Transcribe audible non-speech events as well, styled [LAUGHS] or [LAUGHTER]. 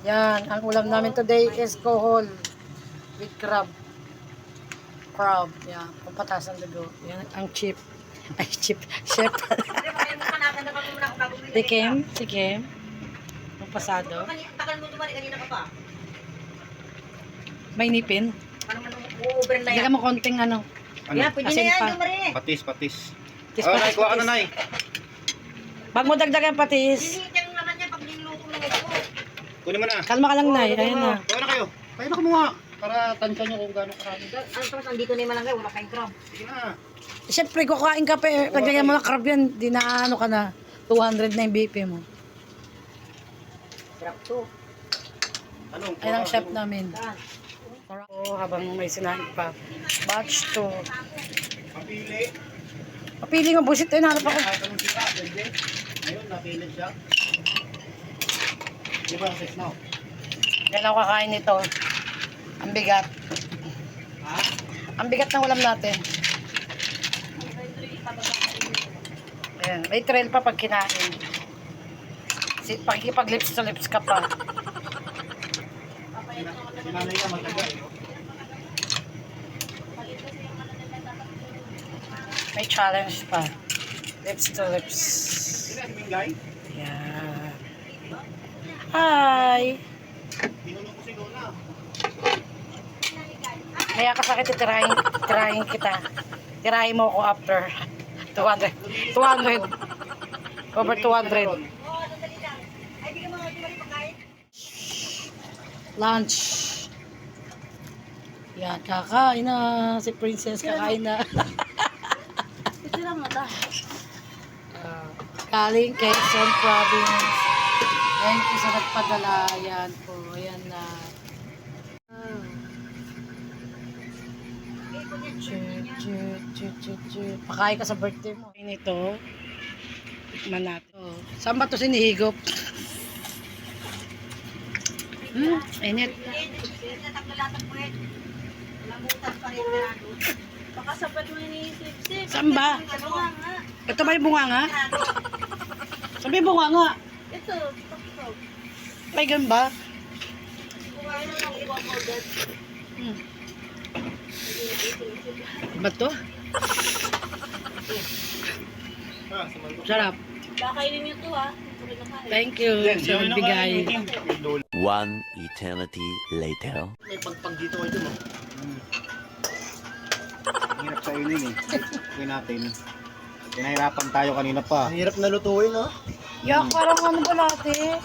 Yan, ang ulam namin today is kohol with crab. Crab, yan. Pampatas ng dugo. Yan, ang chip. Ay, chip. Chef. Tikim, tikim. Ang pasado. Takal mo tumari kanina ka pa. May nipin. Hindi yan? ka mo konting ano. Ano? Yeah, pwede Asin na yan. Patis, patis. Tis, Oh, patis, nay, kuha ka na, patis. nay. Bag mo dagdagan patis. Hindi yan naman yan pag niluto ng upo. Kunin mo na. Kalma ka lang, Nay. Ayan na. Kuha na kayo. Kaya na kumuha. Para tansya nyo kung gano'ng karami. Ano tapos andito na yung malangay, wala kayong crab. Sige na. Siyempre, kukain ka pa. eh. Naglagyan mo ng crab yan. Di na ano ka na. 200 na yung BP mo. Crab to. Anong? Ayan ang chef namin. Saan? Oh, habang may sinain pa. Batch 2. Papili. Papili nga busit. Ay, nahanap ako. Ngayon, napili siya. Di ba sex now? Yan ako kakain nito. Ang bigat. Ha? Ang bigat ng ulam natin. Ayan. May trail pa pag kinain. Si, pag lips to lips ka pa. Sinanay ka magtagal. May challenge pa. Lips to lips. Yan. Hi! Kaya kasakit titirahin, titirahin kita. Tirahin mo ako after 200. 200. Over 200. Oo, sandali lang. Ay, di ka mga Dumari pagkain. Lunch. Yan, kakain na. Si Princess kakain na. Lang mata. Ah, Galing Quezon Province. Thank you sa nagpadala. Yan po. Yan na. Chut. Pakain ka sa birthday mo. Ito. Tikman natin. Oh. Saan ba ito sinihigop? Hmm, init. Baka sapat mo ini-sip-sip. Saan ba? Nga nga? Ito ba yung bunganga? [LAUGHS] Sabi yung bunganga. May ganun ba? Kumain na ng iba mo dad. Hmm. Ba to? Ah. Sarap. Bakainin niyo to kain. Thank you sa nagbigay. One eternity later. May pagpag dito ito mo. Hirap sa inin eh. Kaya natin. Pinahirapan tayo kanina pa. Ang hirap na lutuin, no? Yak, parang ano ba natin?